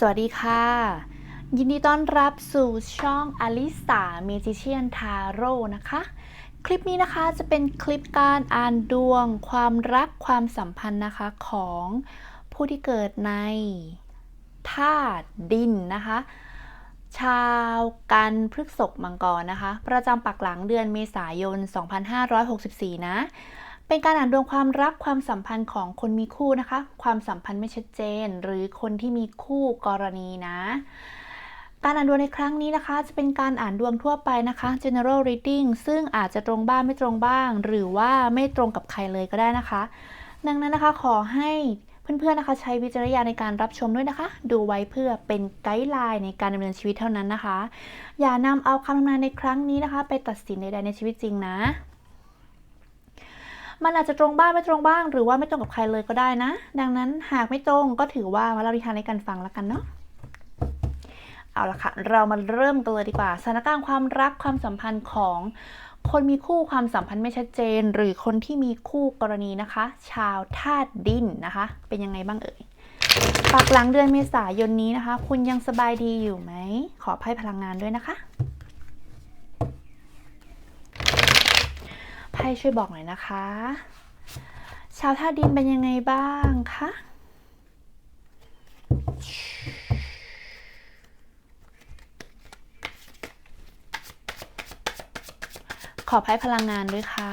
สวัสดีค่ะ ยินดีต้อนรับสู่ช่องอลิสาเมจิเชียนทาโร่นะคะ คลิปนี้นะคะจะเป็นคลิปการอ่านดวง ความรักความสัมพันธ์นะคะของผู้ที่เกิดในธาตุดินนะคะ ชาวกันพฤกษกมังกรนะคะ ประจำปักหลังเดือนเมษายน 2564 นะ เป็นการอ่านดวงความรักความสัมพันธ์ของคนมีคู่นะคะ ความสัมพันธ์ไม่ชัดเจน หรือคนที่มีคู่กรณีนะ การอ่านดวงในครั้งนี้นะคะ จะเป็นการอ่านดวงทั่วไปนะคะ general reading ซึ่งอาจจะตรงบ้างไม่ตรงบ้าง หรือว่าไม่ตรงกับใครเลยก็ได้นะคะ ดังนั้นนะคะขอให้เพื่อนๆนะคะ ใช้วิจารณญาณในการรับชมด้วยนะคะ ดูไว้เพื่อเป็นไกด์ไลน์ในการดำเนินชีวิตเท่านั้นนะคะ อย่านำเอาคำทำนายในครั้งนี้นะคะ ไปตัดสินใดๆในชีวิตจริงนะ มันอาจจะตรงบ้างไม่ตรงบ้าง หรือว่าไม่ตรงกับใครเลยก็ได้นะ ดังนั้นหากไม่ตรงก็ถือว่ามาเล่านิทานในการฟังแล้วกันเนาะเอาละค่ะ เรามาเริ่มกันเลยดีกว่าสถานการณ์ความรักความสัมพันธ์ของคนมีคู่ความสัมพันธ์ไม่ชัดเจน หรือคนที่มีคู่กรณีนะคะ ชาวธาตุดินนะคะ เป็นยังไงบ้างเอ่ยปักหลังเดือนเมษายนนี้นะคะ คุณยังสบายดีอยู่ไหม ขอไพ่พลังงานด้วยนะคะ ไพ่ช่วยบอกหน่อยนะคะ ชาวท่าดินเป็นยังไงบ้างคะขอไพ่พลังงานด้วยค่ะ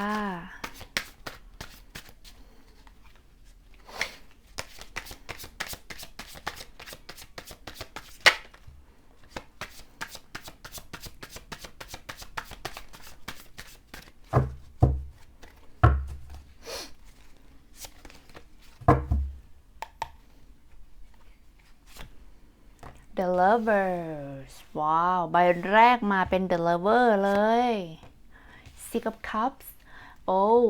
The Lovers ว้าว ใบแรกมาเป็น The Lover เลย Six of Cups oh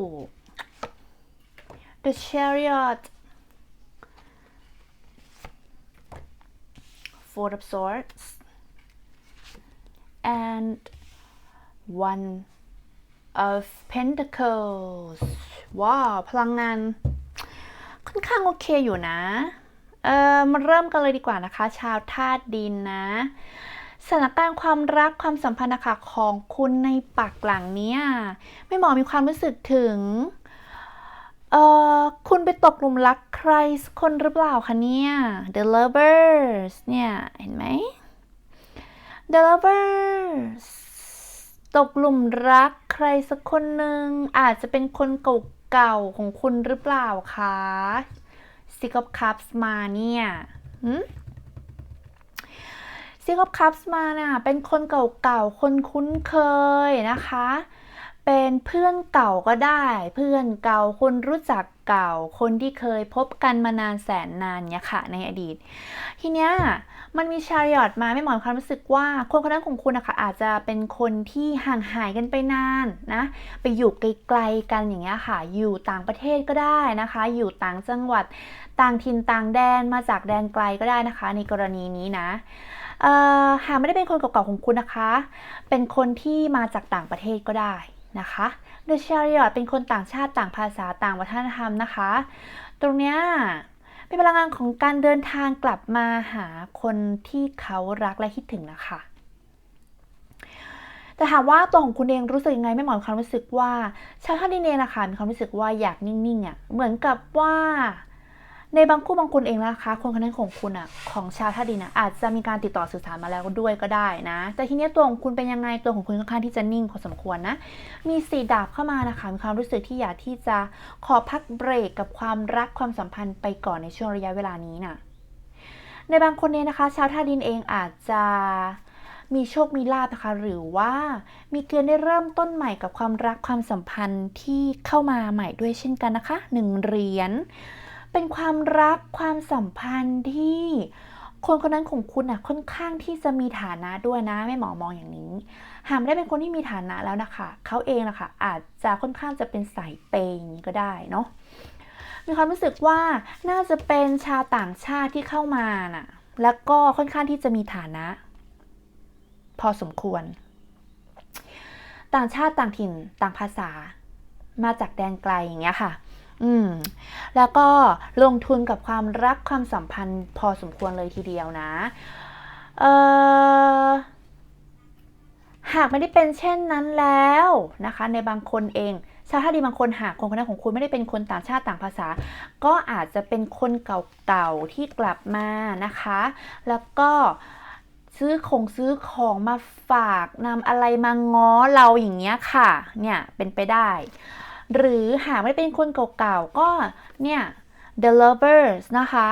The Chariot Four of Swords and One of Pentacles ว้าว พลังงานค่อนข้างโอเคอยู่นะ เออมาเริ่มกันเลยดีกว่านะคะ ชาวธาตุดินนะสถานการณ์ความรักความสัมพันธ์นะคะของคุณในปักหลังเนี้ยไม่หมอมีความรู้สึกถึงเออคุณไปตกหลุมรักใครสักคนหรือเปล่าคะเนี่ย The Lovers เนี่ย เห็นไหม The Lovers ตกหลุมรักใครสักคนหนึ่งอาจจะเป็นคนเก่าๆของคุณหรือเปล่าคะ ซิกอ of Cups มาเนี่ยซิกอ of Cups มาน่ะเป็นคนเก่าๆ คนคุ้นเคยนะคะ เป็นเพื่อนเก่าก็ได้ เพื่อนเก่าคนรู้จักเก่า คนที่เคยพบกันมานานแสนนานเนี่ยค่ะในอดีต ทีเนี้ย มันมีชาริอตมาไม่หมอนความรู้สึกว่าคนคนนั้นของคุณนะคะอาจจะเป็นคนที่ห่างหายกันไปนานนะ ไปอยู่ไกลๆกันอย่างเงี้ยค่ะ อยู่ต่างประเทศก็ได้นะคะ อยู่ต่างจังหวัดต่างถิ่นต่างแดนมาจากแดนไกลก็ได้นะคะ ในกรณีนี้นะหากไม่ได้เป็นคนเก่าๆของคุณนะคะ เป็นคนที่มาจากต่างประเทศก็ได้นะคะ The Chariot เป็นคนต่างชาติต่างภาษาต่างวัฒนธรรมนะคะ ตรงเนี้ย เป็นพลังงานของการเดินทางกลับมาหาคนที่เขารักและคิดถึงนะคะแต่ถามว่าตัวของคุณเองรู้สึกยังไงไม่หมอนความรู้สึกว่าชาวท่าดินเนนะคะมีความรู้สึกว่าอยากนิ่งๆอะเหมือนกับว่า ในบางคู่บางคนเองนะคะ คนคนนั้นของคุณอะของชาวท่าดินอะอาจจะมีการติดต่อสื่อสารมาแล้วด้วยก็ได้นะ แต่ทีนี้ตัวของคุณเป็นยังไงตัวของคุณค่อนข้างที่จะนิ่งพอสมควรนะ มีสีดาบเข้ามานะคะมีความรู้สึกที่อยากที่จะขอพักเบรกกับความรักความสัมพันธ์ไปก่อนในช่วงระยะเวลานี้น่ะในบางคนเนี่ยนะคะ ชาวท่าดินเองอาจจะมีโชคมีลาภนะคะ หรือว่ามีเกณฑ์ได้เริ่มต้นใหม่กับความรักความสัมพันธ์ที่เข้ามาใหม่ด้วยเช่นกันนะคะหนึ่งเหรียญ เป็นความรักความสัมพันธ์ที่คนคนนั้นของคุณอะค่อนข้างที่จะมีฐานะด้วยนะแม่หมอมองอย่างนี้ หากไม่ได้เป็นคนที่มีฐานะแล้วนะคะ เขาเองนะคะอาจจะค่อนข้างจะเป็นสายเปย์อย่างนี้ก็ได้เนาะมีความรู้สึกว่าน่าจะเป็นชาวต่างชาติที่เข้ามาน่ะ แล้วก็ค่อนข้างที่จะมีฐานะ พอสมควร ต่างชาติต่างถิ่นต่างภาษามาจากแดนไกลอย่างเงี้ยค่ะ อืม แล้วก็ลงทุนกับความรักความสัมพันธ์พอสมควรเลยทีเดียวนะ เออหากไม่ได้เป็นเช่นนั้นแล้วนะคะ ในบางคนเอง ชาวท่าดีบางคนหากคนคนนั้นของคุณไม่ได้เป็นคนต่างชาติต่างภาษา ก็อาจจะเป็นคนเก่าๆที่กลับมานะคะ แล้วก็ซื้อของซื้อของมาฝากนำอะไรมาง้อเราอย่างเงี้ยค่ะ เนี่ยเป็นไปได้ หรือหากไม่เป็นคนเก่าๆก็เนี่ย the lovers นะคะ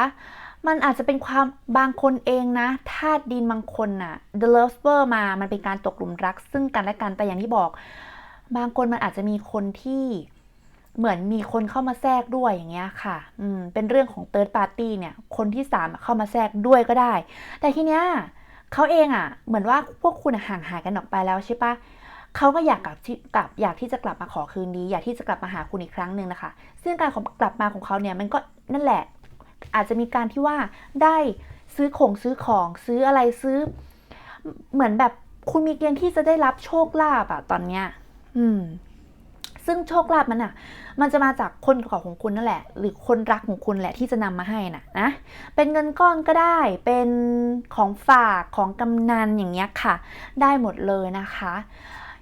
มันอาจจะเป็นความบางคนเองนะธาตุดินบางคนน่ะ the lover มา มันเป็นการตกหลุมรัก ซึ่งกันและกัน แต่อย่างที่บอก บางคนมันอาจจะมีคนที่เหมือนมีคนเข้ามาแทรกด้วยอย่างเงี้ยค่ะ อืม เป็นเรื่องของ third party เนี่ย คนที่สามเข้ามาแทรกด้วยก็ได้ แต่ทีเนี้ยเขาเองอะ เหมือนว่าพวกคุณห่างหายกันออกไปแล้วใช่ปะ เขาก็อยากกลับที่กลับอยากที่จะกลับมาขอคืนดี อยากที่จะกลับมาหาคุณอีกครั้งหนึ่งนะคะ ซึ่งการกลับมาของเขาเนี่ยมันก็นั่นแหละ อาจจะมีการที่ว่าได้ซื้อของซื้อของซื้ออะไรซื้อ เหมือนแบบคุณมีเกณฑ์ที่จะได้รับโชคลาภอะตอนเนี้ย อืม ซึ่งโชคลาภมันอะมันจะมาจากคนเก่าของคุณนั่นแหละ หรือคนรักของคุณแหละที่จะนำมาให้น่ะนะ เป็นเงินก้อนก็ได้ เป็นของฝากของกำนันอย่างเงี้ยค่ะ ได้หมดเลยนะคะ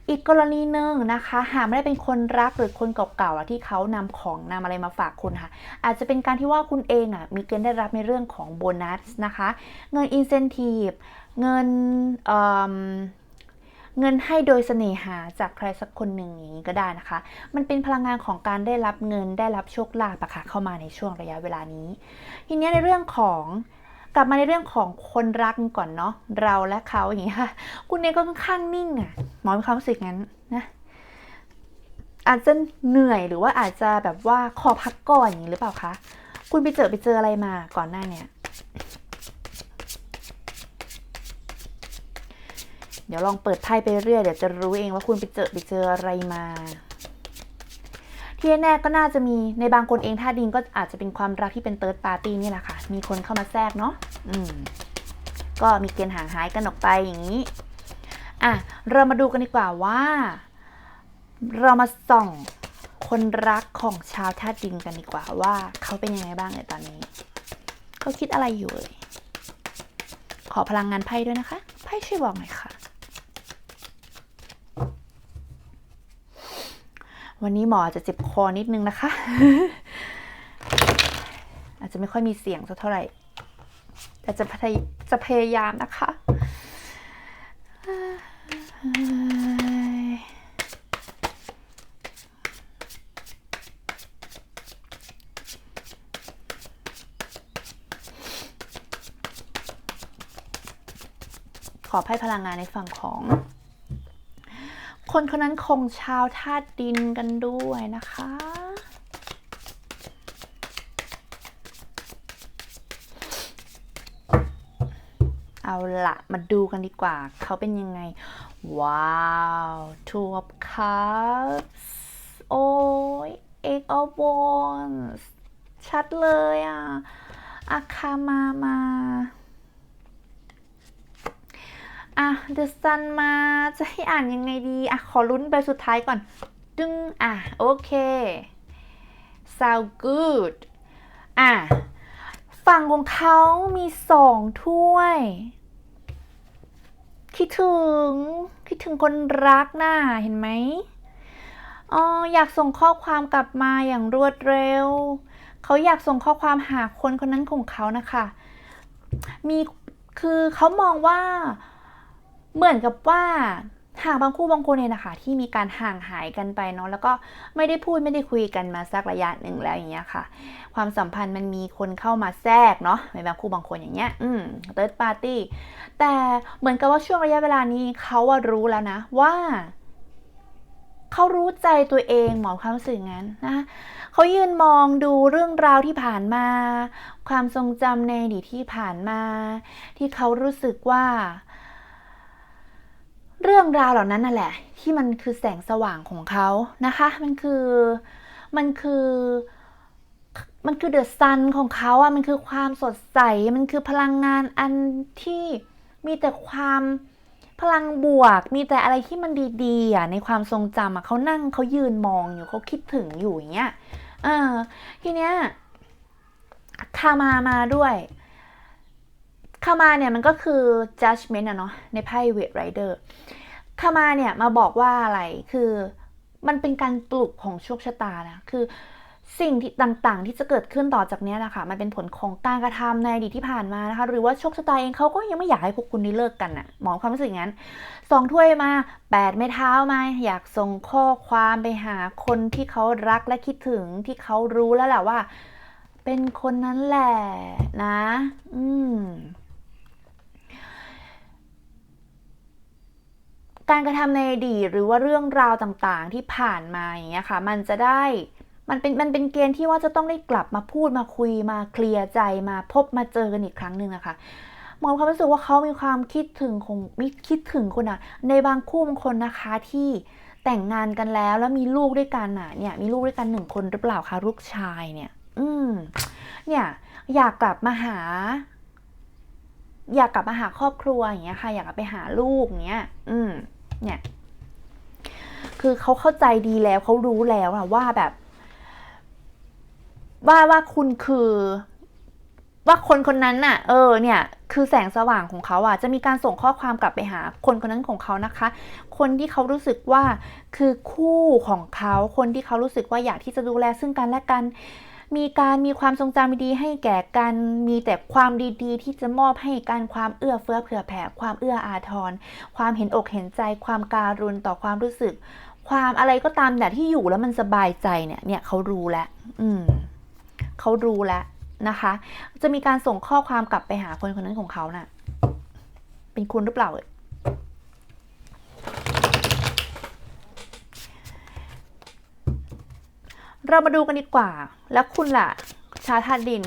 อีกกรณีหนึ่งนะคะ หากไม่ได้เป็นคนรักหรือคนเก่าๆอะที่เขานำของนำอะไรมาฝากคุณค่ะ อาจจะเป็นการที่ว่าคุณเองอ่ะมีเกณฑ์ได้รับในเรื่องของโบนัสนะคะ เงินอินเซนティブเงินเอิ่มเงินให้โดยเสน่หาจากใครสักคนหนึ่งอย่างนี้ก็ได้นะคะ มันเป็นพลังงานของการได้รับเงินได้รับโชคลาภอะค่ะเข้ามาในช่วงระยะเวลานี้ ทีเนี้ยในเรื่องของ กลับมาในเรื่องของคนรักก่อนเนาะเราและเขาอย่างนี้ค่ะ คุณเองก็ค่อนข้างนิ่งอะหมอมีความรู้สึกงั้นนะอาจจะเหนื่อยหรือว่าอาจจะแบบว่าขอพักก่อนอย่างนี้หรือเปล่าคะคุณไปเจอไปเจออะไรมาก่อนหน้าเนี่ยเดี๋ยวลองเปิดไพ่ไปเรื่อยเดี๋ยวจะรู้เองว่าคุณไปเจอไปเจออะไรมา ที่แน่ก็น่าจะมีในบางคนเองถ้าดินก็อาจจะเป็นความรักที่เป็นเติร์ดปาร์ตี้นี่แหละค่ะ มีคนเข้ามาแทรกเนาะอืมก็มีเกณฑ์ห่างหายกันออกไปอย่างนี้อะเรามาดูกันดีกว่าว่า เรามาส่องคนรักของชาวธาตุดินกันดีกว่าว่าเขาเป็นยังไงบ้างในตอนนี้ เขาคิดอะไรอยู่เอ่ยขอพลังงานไพ่ด้วยนะคะไพ่ช่วยบอกหน่อยค่ะ วันนี้หมออาจจะเจ็บคอนิดนึงนะคะ อาจจะไม่ค่อยมีเสียงสักเท่าไหร่ แต่จะพยจะพยายามนะคะขอให้พลังงานในฝั่งของ คนคนนั้นคงชาวธาตุดินกันด้วยนะคะ เอาละมาดูกันดีกว่า เขาเป็นยังไง ว้าว two of cups โอ้ย eight of wands ชัดเลยอะอาคามามา อะ The Sun มาจะให้อ่านยังไงดี อะ ขอลุ้นไปสุดท้ายก่อน ดึง อะ โอเค sound good อะ ฝั่งของเขามีสองถ้วย คิดถึง คิดถึงคนรักน่ะเห็นไหมอ๋ออยากส่งข้อความกลับมาอย่างรวดเร็ว เขาอยากส่งข้อความหาคนคนนั้นของเขานะคะ มีคือเขามองว่า เหมือนกับว่าหากบางคู่บางคนเนี่ยนะคะ ที่มีการห่างหายกันไปเนาะแล้วก็ไม่ได้พูดไม่ได้คุยกันมาสักระยะหนึ่งแล้วอย่างเงี้ยค่ะ ความสัมพันธ์มันมีคนเข้ามาแทรกเนาะในบางคู่บางคนอย่างเงี้ย อืม third party แต่เหมือนกับว่าช่วงระยะเวลานี้เขาว่ารู้แล้วนะว่าเขารู้ใจตัวเองหมอความรู้สึกงั้นนะเขายืนมองดูเรื่องราวที่ผ่านมา ความทรงจำในอดีตที่ผ่านมา ที่เขารู้สึกว่า เรื่องราวเหล่านั้นนั่นแหละ ที่มันคือแสงสว่างของเขานะคะ มันคือมันคือมันคือเดอะซันของเขาอะมันคือความสดใส มันคือพลังงานอันที่มีแต่ความพลังบวก มีแต่อะไรที่มันดีๆอะในความทรงจำอะเขานั่งเขายืนมองอยู่เขาคิดถึงอยู่อย่างเงี้ยเออทีเนี้ยคามามาด้วย คามาเนี่ยมันก็คือ judgment อะเนาะในไพ่ Weight Rider คามาเนี่ยมาบอกว่าอะไรคือมันเป็นการปลุกของโชคชะตานะคือสิ่งที่ต่างๆ ที่จะเกิดขึ้นต่อจากนี้นะคะมันเป็นผลของการกระทำในอดีตที่ผ่านมานะคะ หรือว่าโชคชะตาเองเขาก็ยังไม่อยากให้พวกคุณได้เลิกกันน่ะหมอความรู้สึกอย่างนั้นสองถ้วยมาแปดไม้เท้ามาอยากส่งข้อความไปหาคนที่เขารักและคิดถึงที่เขารู้แล้วแหละว่า เป็นคนนั้นแหละนะ อืม การกระทำในอดีตหรือว่าเรื่องราวต่างๆ ที่ผ่านมาอย่างเงี้ยค่ะ มันจะได้มันเป็นมันเป็นเกณฑ์ที่ว่าจะต้องได้กลับมาพูดมาคุยมาเคลียร์ใจมาพบมาเจอกันอีกครั้งหนึ่งอะค่ะมองความรู้สึกว่าเขามีความคิดถึงคงมิคิดถึงคนอะในบางคู่บางคนนะคะที่แต่งงานกันแล้วแล้วมีลูกด้วยกันอะเนี่ย มีลูกด้วยกันหนึ่งคนหรือเปล่าคะลูกชายเนี่ย อืม เนี่ย อยากกลับมาหา อยากกลับมาหาครอบครัวอย่างเงี้ยค่ะ อยากกลับไปหาลูกอย่างเงี้ย อืม เนี่ย คือเขาเข้าใจดีแล้วเขารู้แล้วอะว่าแบบ ว่าว่าคุณคือ ว่าคนคนนั้นน่ะ เออ เนี่ย คือแสงสว่างของเขาอะ จะมีการส่งข้อความกลับไปหา คนคนนั้นของเขานะคะ คนที่เขารู้สึกว่าคือคู่ของเขา คนที่เขารู้สึกว่าอยากที่จะดูแลซึ่งกันและกัน มีการมีความทรงจำดีๆให้แก่กัน มีแต่ความดีๆ ที่จะมอบให้กันความเอื้อเฟื้อเผื่อแผ่ ความเอื้ออาทร ความเห็นอกเห็นใจ ความการุณต่อความรู้สึก ความอะไรก็ตามแต่ที่อยู่แล้วมันสบายใจเนี่ยเนี่ยเขารู้แล้วอืมเขารู้แล้วนะคะ จะมีการส่งข้อความกลับไปหาคนคนนั้นของเขาน่ะ เป็นคุณหรือเปล่าเอ่ย เรามาดูกันดีกว่า แล้วคุณล่ะ ชาธาดิน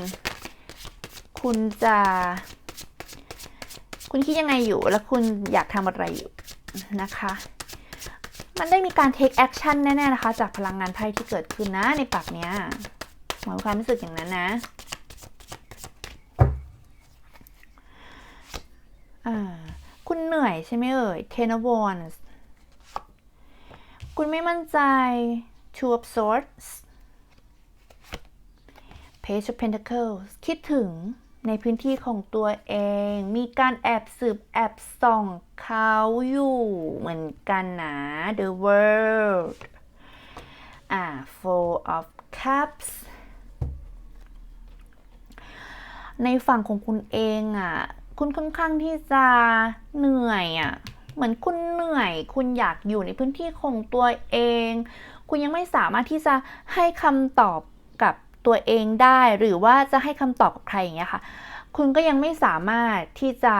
คุณจะ คุณคิดยังไงอยู่ แล้วคุณอยากทำอะไรอยู่นะคะ มันได้มีการ take action แน่ ๆ นะคะ จากพลังงานไพ่ที่เกิดขึ้นนะในปากเนี้ยหมายความรู้สึกอย่างนั้นนะอ่าคุณเหนื่อยใช่ไหมเอ่ย Ten of Wands คุณไม่มั่นใจ Two of Swords Page of Pentacles คิดถึงในพื้นที่ของตัวเอง มีการแอบสืบแอบส่องเขาอยู่เหมือนกันนะ The World อ่า Four of Cups ในฝั่งของคุณเองอะ่ะ คุณค่อนข้างที่จะเหนื่อยอะ่ะ เหมือนคุณเหนื่อย คุณอยากอยู่ในพื้นที่ของตัวเอง คุณยังไม่สามารถที่จะให้คำตอบกับ ตัวเองได้ หรือว่าจะให้คำตอบกับใครอย่างเงี้ยค่ะ คุณก็ยังไม่สามารถที่จะ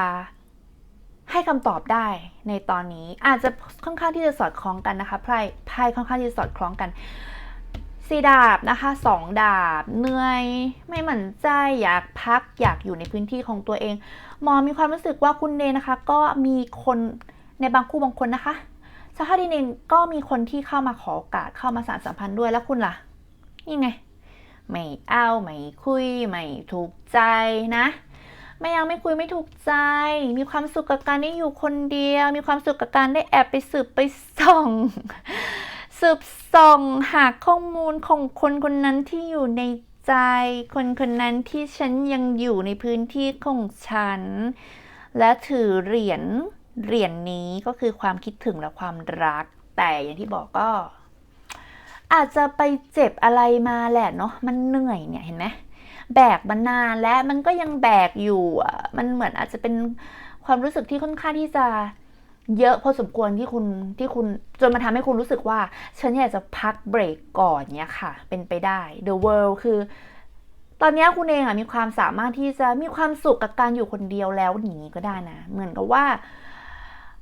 ให้คำตอบได้ในตอนนี้อาจจะค่อนข้างที่จะสอดคล้องกันนะคะไพ่ไพ่ค่อนข้างที่จะสอดคล้องกันสี่ดาบนะคะสองดาบเหนื่อยไม่หมั่นใจอยากพักอยากอยู่ในพื้นที่ของตัวเองมอมีความรู้สึกว่าคุณเนนะคะ ก็มีคนในบางคู่บางคนนะคะชาวฮาดิเองก็มีคนที่เข้ามาขอโอกาสเข้ามาสานสัมพันธ์ด้วยแล้วคุณล่ะ นี่ไง ไม่เอาไม่คุยไม่ถูกใจนะ ไม่เอาไม่คุยไม่ถูกใจ มีความสุขกับการได้อยู่คนเดียว มีความสุขกับการได้แอบไปสืบไปส่องสืบส่องหาข้อมูลของคนคนนั้นที่อยู่ในใจ คนคนนั้นที่ฉันยังอยู่ในพื้นที่ของฉัน และถือเหรียญเหรียญนนี้ก็คือความคิดถึงและความรัก แต่อย่างที่บอกก็ อาจจะไปเจ็บอะไรมาแหละเนาะมันเหนื่อยเนี่ยเห็นไหมแบกมานานและมันก็ยังแบกอยู่อะมันเหมือนอาจจะเป็นความรู้สึกที่ค่อนข้างที่จะเยอะพอสมควรที่คุณที่คุณจนมาทำให้คุณรู้สึกว่า ฉันอยากจะพักเบรกก่อนเนี้ยค่ะ เป็นไปได้ The World คือ ตอนนี้คุณเองอะมีความสามารถที่จะมีความสุขกับการอยู่คนเดียวแล้วอย่างนี้ก็ได้นะ เหมือนกับว่า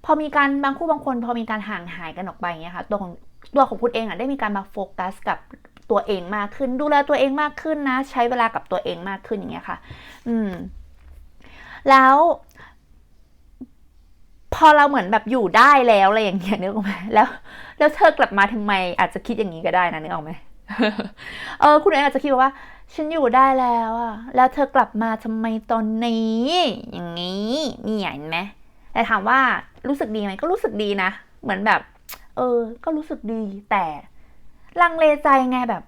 พอมีการบางคู่บางคน พอมีการห่างหายกันออกไปเนี้ยค่ะ ตัวของ ตัวของคุณเองอะได้มีการมาโฟกัสกับตัวเองมากขึ้น ดูแลตัวเองมากขึ้นนะ ใช้เวลากับตัวเองมากขึ้นอย่างเงี้ยค่ะ อืม แล้วพอเราเหมือนแบบอยู่ได้แล้วอะไรอย่างเงี้ยนึกออกไหมแล้ว แล้วเธอกลับมาทำไม อาจจะคิดอย่างนี้ก็ได้นะนึกออกไหมเออ คุณเองอาจจะคิดว่า ฉันอยู่ได้แล้วอะแล้วเธอกลับมาทำไมตอนนี้ อย่างนี้นี่เห็นไหมแต่ถามว่ารู้สึกดีไหมก็รู้สึกดีนะ เหมือนแบบ เออ ก็รู้สึกดี แต่ลังเลใจไงแบบ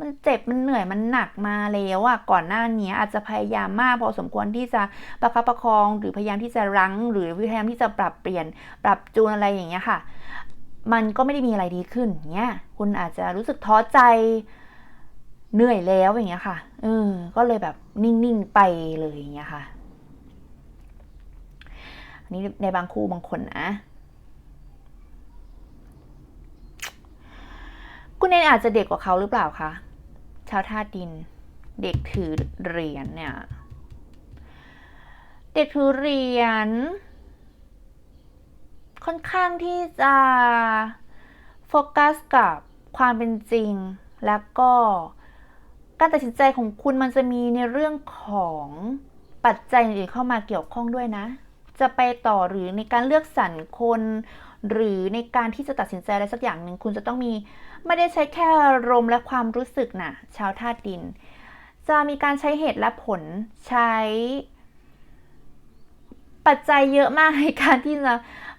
มันเจ็บมันเหนื่อยมันหนักมาแล้วอะก่อนหน้านี้อาจจะพยายามมากพอสมควรที่จะประคับประคอง หรือพยายามที่จะรั้ง หรือพยายามที่จะปรับเปลี่ยน ปรับจูนอะไรอย่างเงี้ยค่ะ มันก็ไม่ได้มีอะไรดีขึ้นเงี้ยคุณอาจจะรู้สึกท้อใจเหนื่อยแล้วอย่างเงี้ยค่ะเออก็เลยแบบนิ่งๆไปเลยอย่างเงี้ยค่ะนนี้ในบางคู่บางคนนะ คุณเนนอาจจะเด็กกว่าเขาหรือเปล่าคะชาวท่าดิน เด็กถือเหรียญเนี่ย เด็กถือเหรียญค่อนข้างที่จะโฟกัสกับความเป็นจริง แล้วก็การตัดสินใจของคุณมันจะมีในเรื่องของปัจจัยอื่นเข้ามาเกี่ยวข้องด้วยนะ จะไปต่อหรือในการเลือกสรรคน หรือในการที่จะตัดสินใจอะไรสักอย่างหนึ่งคุณจะต้องมี ไม่ได้ใช้แค่อารมณ์และความรู้สึกนะชาวธาตุดิน จะมีการใช้เหตุและผลใช้ปัจจัยเยอะมากในการที่จะ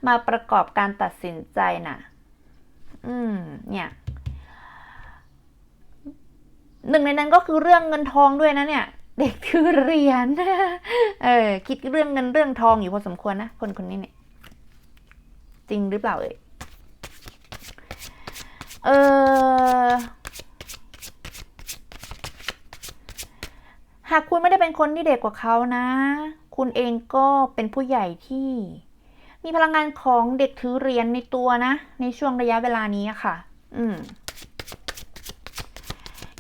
มาประกอบการตัดสินใจนะอืม เนี่ย หนึ่งในนั้นก็คือเรื่องเงินทองด้วยนะเนี่ย เด็กถือเหรียญเออ คิดเรื่องเงินเรื่องทองอยู่พอสมควรนะ คนคนนี้เนี่ย จริงหรือเปล่าเอ่ย เออหากคุณไม่ได้เป็นคนที่เด็กกว่าเขานะ คุณเองก็เป็นผู้ใหญ่ที่ มีพลังงานของเด็กถือเหรียญในตัวนะ ในช่วงระยะเวลานี้ค่ะ อืม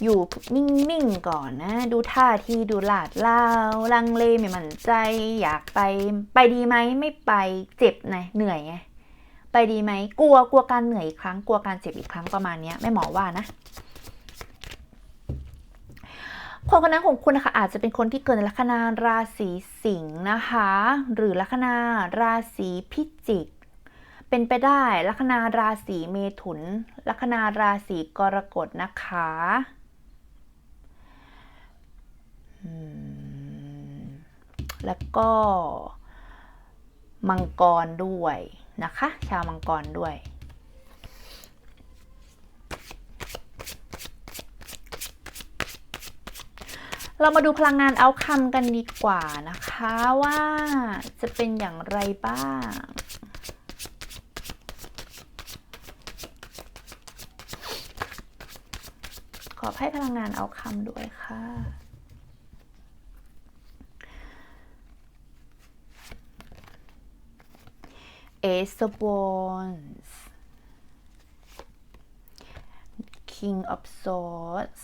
อยู่นิ่งๆก่อนนะ ดูท่าทีดูหลาดเล่าลังเลไม่มั่นใจ อยากไป ไปดีไหมไม่ไปเจ็บไงเหนื่อยไง ไปดีไหมกลัวกลัวการเหนื่อยอีกครั้งกลัวการเจ็บอีกครั้งประมาณนี้แม่หมอว่านะคนคนนั้นของคุณนะคะอาจจะเป็นคนที่เกิดในลัคนาราศีสิงห์นะคะ หรือลัคนาราศีพิจิก เป็นไปได้ลัคนาราศีเมถุน ลัคนาราศีกรกฎนะคะแล้วก็มังกรด้วย นะคะ ชาวมังกรด้วย เรามาดูพลังงานเอาคำกันดีกว่านะคะว่าจะเป็นอย่างไรบ้างขอให้พลังงานเอาคำด้วยค่ะ Ace of Wands King of Swords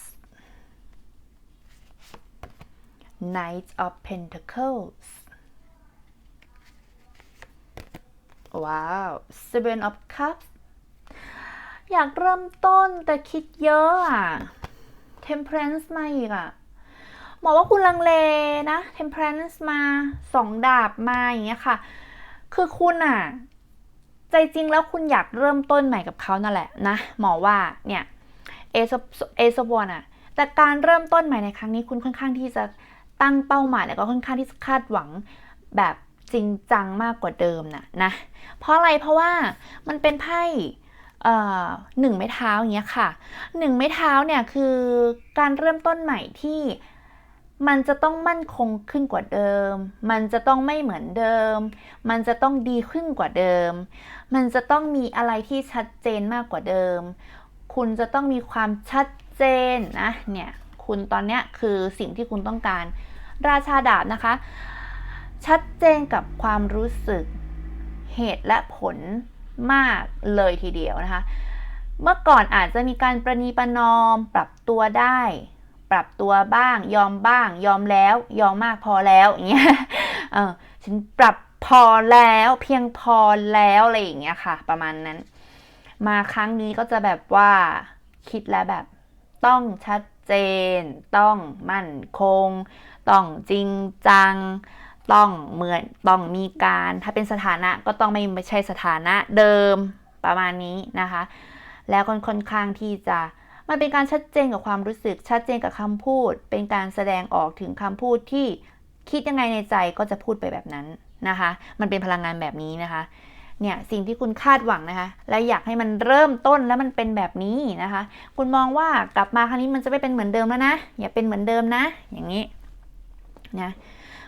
Knight of Pentacles ว้าว Seven of Cups อยากเริ่มต้นแต่คิดเยอะอะ Temperance มาอีกอะบอกว่าคุณลังเลนะ Temperance มาสองดาบมาอย่างเงี้ยค่ะ คือคุณอะ ใจจริงแล้วคุณอยากเริ่มต้นใหม่กับเขานั่นแหละนะหมอว่าเนี่ยเอซเอซบอนอะแต่การเริ่มต้นใหม่ในครั้งนี้คุณค่อนข้างที่จะตั้งเป้าหมายแล้วก็ค่อนข้างที่จะคาดหวังแบบจริงจังมากกว่าเดิมนะนะเพราะอะไรเพราะว่ามันเป็นไพ่หนึ่งไม้เท้าอย่างเงี้ยค่ะหนึ่งไม้เท้าเนี่ยคือการเริ่มต้นใหม่ที่ มันจะต้องมั่นคงขึ้นกว่าเดิม มันจะต้องไม่เหมือนเดิม มันจะต้องดีขึ้นกว่าเดิม มันจะต้องมีอะไรที่ชัดเจนมากกว่าเดิม คุณจะต้องมีความชัดเจนนะเนี่ย คุณตอนเนี้ยคือสิ่งที่คุณต้องการ ราชาดาบนะคะ ชัดเจนกับความรู้สึก เหตุและผลมากเลยทีเดียวนะคะ เมื่อก่อนอาจจะมีการประนีประนอมปรับตัวได้ ปรับตัวบ้าง ยอมบ้าง ยอมแล้ว ยอมมากพอแล้วอย่างเงี้ยเออฉันปรับพอแล้วเพียงพอแล้วอะไรอย่างเงี้ยค่ะ ประมาณนั้น มาครั้งนี้ก็จะแบบว่าคิดแล้วแบบ ต้องชัดเจน ต้องมั่นคง ต้องจริงจัง ต้องเหมือนต้องมีการ ถ้าเป็นสถานะก็ต้องไม่ไม่ใช่สถานะเดิมประมาณนี้นะคะ แล้วค่อนข้างที่จะ มันเป็นการชัดเจนกับความรู้สึก ชัดเจนกับคำพูด เป็นการแสดงออกถึงคำพูดที่คิดยังไงในใจก็จะพูดไปแบบนั้นนะคะ มันเป็นพลังงานแบบนี้นะคะ เนี่ยสิ่งที่คุณคาดหวังนะคะ และอยากให้มันเริ่มต้นแล้วมันเป็นแบบนี้นะคะ คุณมองว่ากลับมาครั้งนี้มันจะไม่เป็นเหมือนเดิมแล้วนะ อย่าเป็นเหมือนเดิมนะ อย่างนี้นะ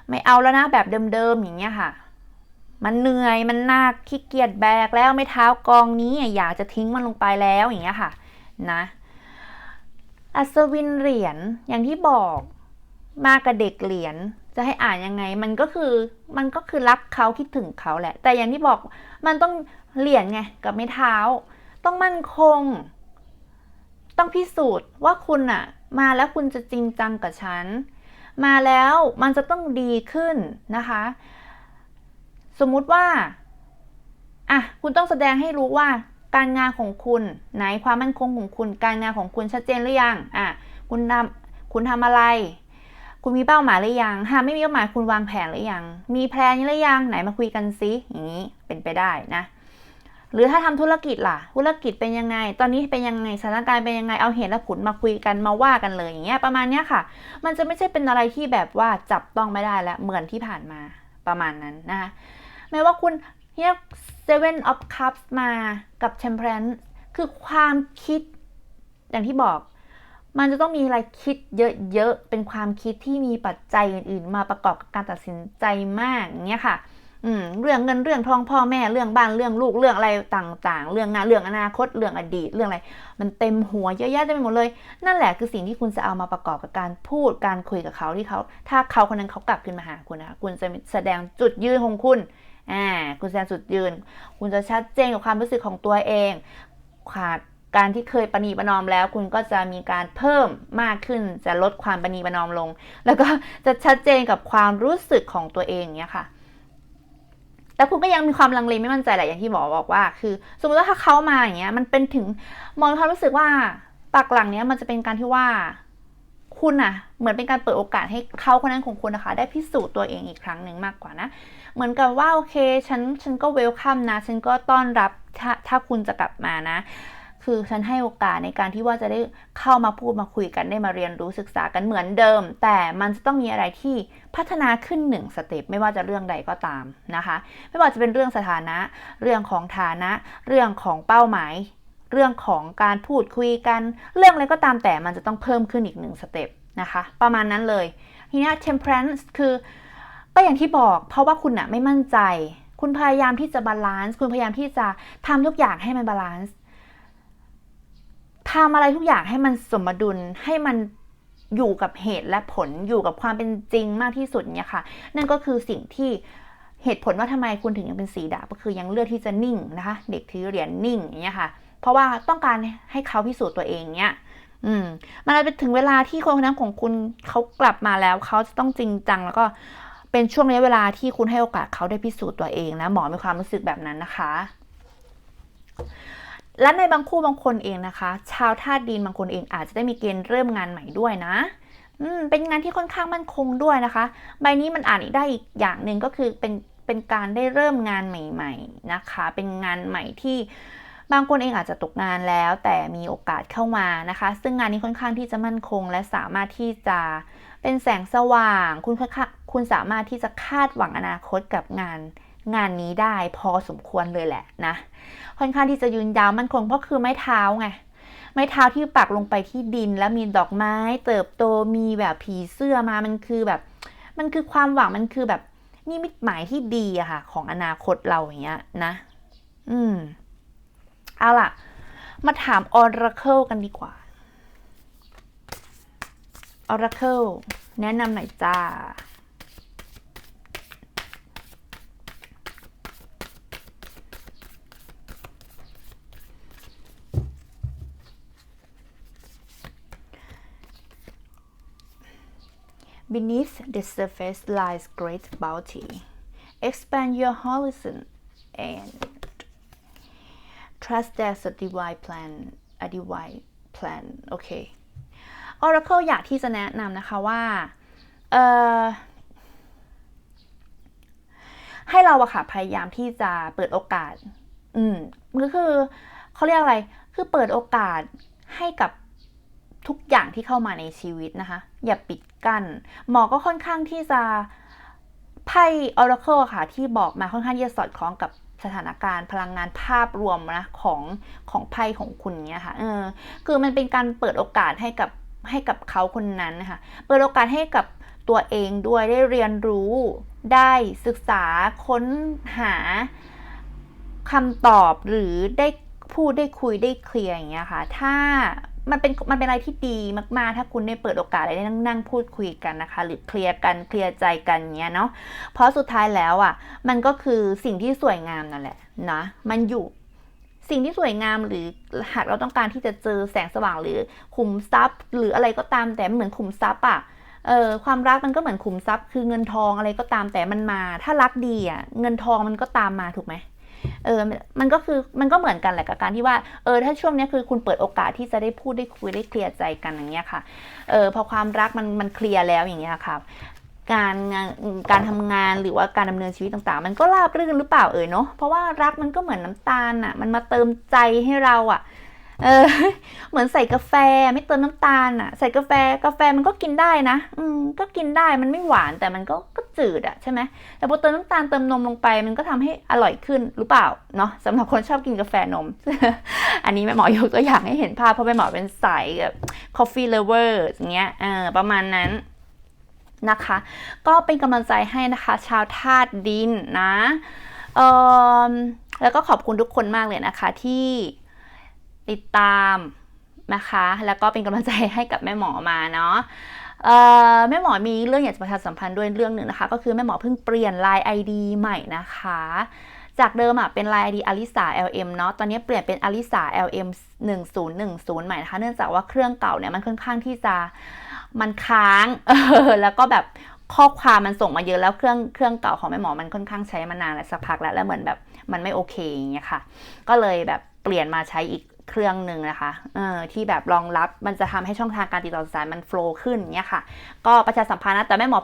ไม่เอาแล้วนะแบบเดิมๆอย่างเงี้ยค่ะ มันเหนื่อยมันหนักขี้เกียจแบกแล้วไม่เท้ากองนี้อยากจะทิ้งมันลงไปแล้วอย่างเงี้ยค่ะ นะ อัศวินเหรียญอย่างที่บอกมากับเด็กเหรียญจะให้อ่านยังไง มันก็คือมันก็คือรักเขาคิดถึงเขาแหละ แต่อย่างที่บอกมันต้องเหรียญไงกับไม้เท้า ต้องมั่นคง ต้องพิสูจน์ว่าคุณอะมาแล้วคุณจะจริงจังกับฉัน มาแล้วมันจะต้องดีขึ้นนะคะ สมมุติว่าอะคุณต้องแสดงให้รู้ว่า การงานของคุณไหนความมั่นคงของคุณ การงานของคุณชัดเจนหรือยังอะคุณทำคุณทำอะไร คุณมีเป้าหมายหรือยังหากไม่มีเป้าหมายคุณวางแผนหรือยัง มีแพลนหรือยังไหนมาคุยกันซิอย่างนี้เป็นไปได้นะหรือถ้าทำธุรกิจล่ะ ธุรกิจเป็นยังไง ตอนนี้เป็นยังไง สถานการณ์เป็นยังไง เอาเหตุและผลมาคุยกันมาว่ากันเลยอย่างเงี้ย ประมาณเนี้ยค่ะ มันจะไม่ใช่เป็นอะไรที่แบบว่าจับต้องไม่ได้แล้วเหมือนที่ผ่านมาประมาณนั้นนะคะ แม้ว่าคุณเรีย Seven of Cups มากับ Temperance คือความคิด อย่างที่บอก มันจะต้องมีอะไรคิดเยอะๆ เป็นความคิดที่มีปัจจัยอื่นๆ มาประกอบกับการตัดสินใจมากอย่างเงี้ยค่ะ อืม เรื่องเงินเรื่องทองพ่อแม่เรื่องบ้านเรื่องลูกเรื่องอะไรต่างๆ เรื่องงานเรื่องอนาคตเรื่องอดีตเรื่องอะไร มันเต็มหัวเยอะแยะเต็มไปหมดเลย นั่นแหละคือสิ่งที่คุณจะเอามาประกอบกับการพูดการคุยกับเขาที่เขา ถ้าเขาคนนั้นเขากลับขึ้นมาหาคุณนะคะคุณจะแสดงจุดยืนของคุณ อ่าคุณแสดงจุดยืน คุณจะชัดเจนกับความรู้สึกของตัวเองขาดการที่เคยประนีประนอมแล้ว คุณก็จะมีการเพิ่มมากขึ้นจะลดความประนีประนอมลง แล้วก็จะชัดเจนกับความรู้สึกของตัวเองเนี้ยค่ะ แต่คุณก็ยังมีความลังเลไม่มั่นใจแหละอย่างที่หมอบอกว่า คือ สมมติว่าถ้าเขามาอย่างเงี้ย มันเป็นถึงมองความรู้สึกว่าปักหลังเนี้ยมันจะเป็นการที่ว่าคุณอะเหมือนเป็นการเปิดโอกาสให้เขาคนนั้นของคุณนะคะ ได้พิสูจน์ตัวเองอีกครั้งหนึ่งมากกว่านะ เหมือนกับว่าโอเคฉันฉันก็เวลคัมนะ ฉันก็ต้อนรับถ้าถ้าคุณจะกลับมานะ คือฉันให้โอกาสในการที่ว่าจะได้เข้ามาพูดมาคุยกันได้มาเรียนรู้ศึกษากันเหมือนเดิม แต่มันจะต้องมีอะไรที่พัฒนาขึ้นหนึ่งสเต็ปไม่ว่าจะเรื่องใดก็ตามนะคะ ไม่ว่าจะเป็นเรื่องสถานะ เรื่องของฐานะ เรื่องของเป้าหมายเรื่องของการพูดคุยกัน เรื่องอะไรก็ตามแต่มันจะต้องเพิ่มขึ้นอีกหนึ่งสเต็ปนะคะ ประมาณนั้นเลยทีนี้ temperance คือ ก็อย่างที่บอก เพราะว่าคุณอะไม่มั่นใจ คุณพยายามที่จะบาลานซ์คุณพยายามที่จะทำทุกอย่างให้มันบาลานซ์ทำอะไรทุกอย่างให้มันสมดุลให้มันอยู่กับเหตุและผลอยู่กับความเป็นจริงมากที่สุดเนี่ยค่ะ นั่นก็คือสิ่งที่เหตุผลว่าทำไมคุณถึงยังเป็นสีดาบก็คือยังเลือกที่จะนิ่งนะคะ เด็กถือเหรียญนิ่งอย่างเงี้ยค่ะ เพราะว่าต้องการให้เขาพิสูจน์ตัวเองเนี้ยอืม มันจะไปถึงเวลาที่คนคนนั้นของคุณเขากลับมาแล้วเขาจะต้องจริงจังแล้วก็ เป็นช่วงระยะเวลาที่คุณให้โอกาสเขาได้พิสูจน์ตัวเองนะหมอมีความรู้สึกแบบนั้นนะคะ และในบางคู่บางคนเองนะคะ ชาวธาตุดินบางคนเองอาจจะได้มีเกณฑ์เริ่มงานใหม่ด้วยนะอืมเป็นงานที่ค่อนข้างมั่นคงด้วยนะคะ ใบนี้มันอ่านอีกได้อีกอย่างหนึ่งก็คือเป็นเป็นการได้เริ่มงานใหม่ ๆนะคะ เป็นงานใหม่ที่บางคนเองอาจจะตกงานแล้วแต่มีโอกาสเข้ามานะคะ ซึ่งงานนี้ค่อนข้างที่จะมั่นคงและสามารถที่จะ เป็นแสงสว่าง คุณคุณสามารถที่จะคาดหวังอนาคตกับงานงานนี้ได้พอสมควรเลยแหละนะ ค่อนข้างที่จะยืนยาวมั่นคงเพราะคือไม้เท้าไง ไม้เท้าที่ปักลงไปที่ดินแล้วมีดอกไม้ เติบโตมีแบบผีเสื้อมา มันคือแบบ มันคือความหวัง มันคือแบบนี่มิตหมายที่ดีอะค่ะ ของอนาคตเราอย่างเงี้ยนะ อืม เอาล่ะ มาถาม Oracle กันดีกว่า Oracle แนะนำหน่อยจ้า Beneath the surface lies great bounty. Expand your horizon and trust there's a divine plan a divine plan โอเค Oracle อยากที่จะแนะนำนะคะว่าเออให้เราอะค่ะพยายามที่จะเปิดโอกาส อืมก็คือเขาเรียกอะไร คือเปิดโอกาสให้กับทุกอย่างที่เข้ามาในชีวิตนะคะ อย่าปิดกัน้น หมอก็ค่อนข้างที่จะไพ่ Oracle ค่ะ ที่บอกมาค่อนข้างที่จะสอดคล้องกับสถานการณ์พลังงานภาพรวมนะของของไพ่ของคุณเนี้ยค่ะ เออ คือมันเป็นการเปิดโอกาสให้กับ ให้กับเขาคนนั้นนะคะเปิดโอกาสให้กับตัวเองด้วยได้เรียนรู้ได้ศึกษาค้นหาคำตอบหรือได้พูดได้คุยได้เคลียร์อย่างเงี้ยค่ะ ถ้ามันเป็นมันเป็นอะไรที่ดีมากๆ ถ้าคุณได้เปิดโอกาสได้นั่งนั่งพูดคุยกันนะคะ หรือเคลียร์กันเคลียร์ใจกันเงี้ยเนาะเพราะสุดท้ายแล้วอะ มันก็คือสิ่งที่สวยงามนั่นแหละนะมันอยู่ สิ่งที่สวยงามหรือหากเราต้องการที่จะเจอแสงสว่างหรือขุมทรัพย์ หรืออะไรก็ตามแต่เหมือนขุมทรัพย์อะเออความรักมันก็เหมือนขุมทรัพย์ คือเงินทองอะไรก็ตามแต่มันมา ถ้ารักดีอะเงินทองมันก็ตามมาถูกไหมเออมันก็คือมันก็เหมือนกันแหละกับการที่ว่าเออถ้าช่วงนี้คือคุณเปิดโอกาสที่จะได้พูดได้คุยได้เคลียร์ใจกันอย่างเงี้ยค่ะเออพอความรักมันมันเคลียร์แล้วอย่างเงี้ยค่ะ การงานการทำงานหรือว่าการดำเนินชีวิตต่างๆ มันก็ราบรื่นหรือเปล่าเอ่ยเนาะเพราะว่ารักมันก็เหมือนน้ำตาลอะ่ะ มันมาเติมใจให้เราอะ่ะเออเหมือนใส่กาแฟไม่เติมน้ำตาลอะ่ะ ใส่กาแฟกาแฟมันก็กินได้นะ อืมก็กินได้มันไม่หวานแต่มันก็ก็จืดอะ่ะใช่ไหมแต่พอเติมน้ำตาลเติมนมลงไป มันก็ทำให้อร่อยขึ้นหรือเปล่าเนาะสำหรับคนชอบกินกาแฟนม อันนี้แม่หมอยกตัวอย่างให้เห็นภาพเพราะแม่หมอเป็นสายแบบ coffee lover อย่างเงี้ยเออประมาณนั้น นะคะ ก็เป็นกำลังใจให้นะคะ ชาวธาตุดินนะแล้วก็ขอบคุณทุกคนมากเลยนะคะ ที่ติดตามนะคะ แล้วก็เป็นกำลังใจให้กับแม่หมอมาเนาะแม่หมอมีเรื่องอยากจะประชาสัมพันธ์ด้วยเรื่องหนึ่งนะคะ ก็คือแม่หมอเพิ่งเปลี่ยน Line ID ใหม่นะคะ จากเดิมอะเป็น Line ID อลิสา LM เนาะตอนนี้เปลี่ยนเป็นอลิสา LM 1010 ใหม่นะคะ เนื่องจากว่าเครื่องเก่าเนี่ยมันค่อนข้างที่จะ มันค้างเออแล้วก็แบบข้อความมันส่งมาเยอะแล้วเครื่องเครื่องเก่าของแม่หมอมันค่อนข้างใช้มานานแล้วสักพักแล้วแล้วเหมือนแบบมันไม่โอเคอย่างเงี้ยค่ะ ก็เลยแบบเปลี่ยนมาใช้อีกเครื่องหนึ่งนะคะเออที่แบบรองรับมันจะทำให้ช่องทางการติดต่อสื่อสารมันโฟล์ขึ้นเงี้ยค่ะ ก็ประชาสัมพันธ์นะแต่แม่หมอ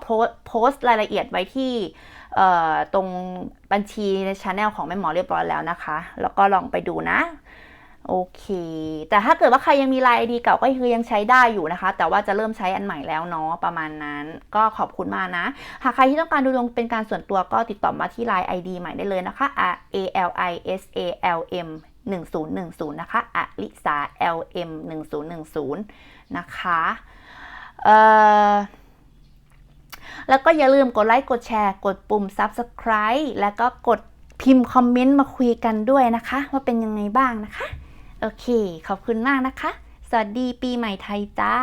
โพสต์รายละเอียดไว้ที่เอ่อตรงบัญชีในช anel ของแม่หมอเรียบร้อยแล้วนะคะ แล้วก็ลองไปดูนะ โอเค แต่ถ้าเกิดว่าใครยังมีไลน์ไอดีเก่าก็คือยังใช้ได้อยู่นะคะ แต่ว่าจะเริ่มใช้อันใหม่แล้วเนาะประมาณนั้น ก็ขอบคุณมากนะ หากใครที่ต้องการดูดวงเป็นการส่วนตัวก็ติดต่อมาที่ไลน์ ID ใหม่ได้เลยนะคะ A L I S A L M 1010 นะคะอลิสา L M 1010 นะคะเอ่อแล้วก็อย่าลืมกดไลค์กดแชร์ กดปุ่ม Subscribe แล้วก็กดพิมพ์คอมเมนต์มาคุยกันด้วยนะคะ ว่าเป็นยังไงบ้างนะคะ โอเค ขอบคุณมากนะคะ สวัสดีปีใหม่ไทยจ้า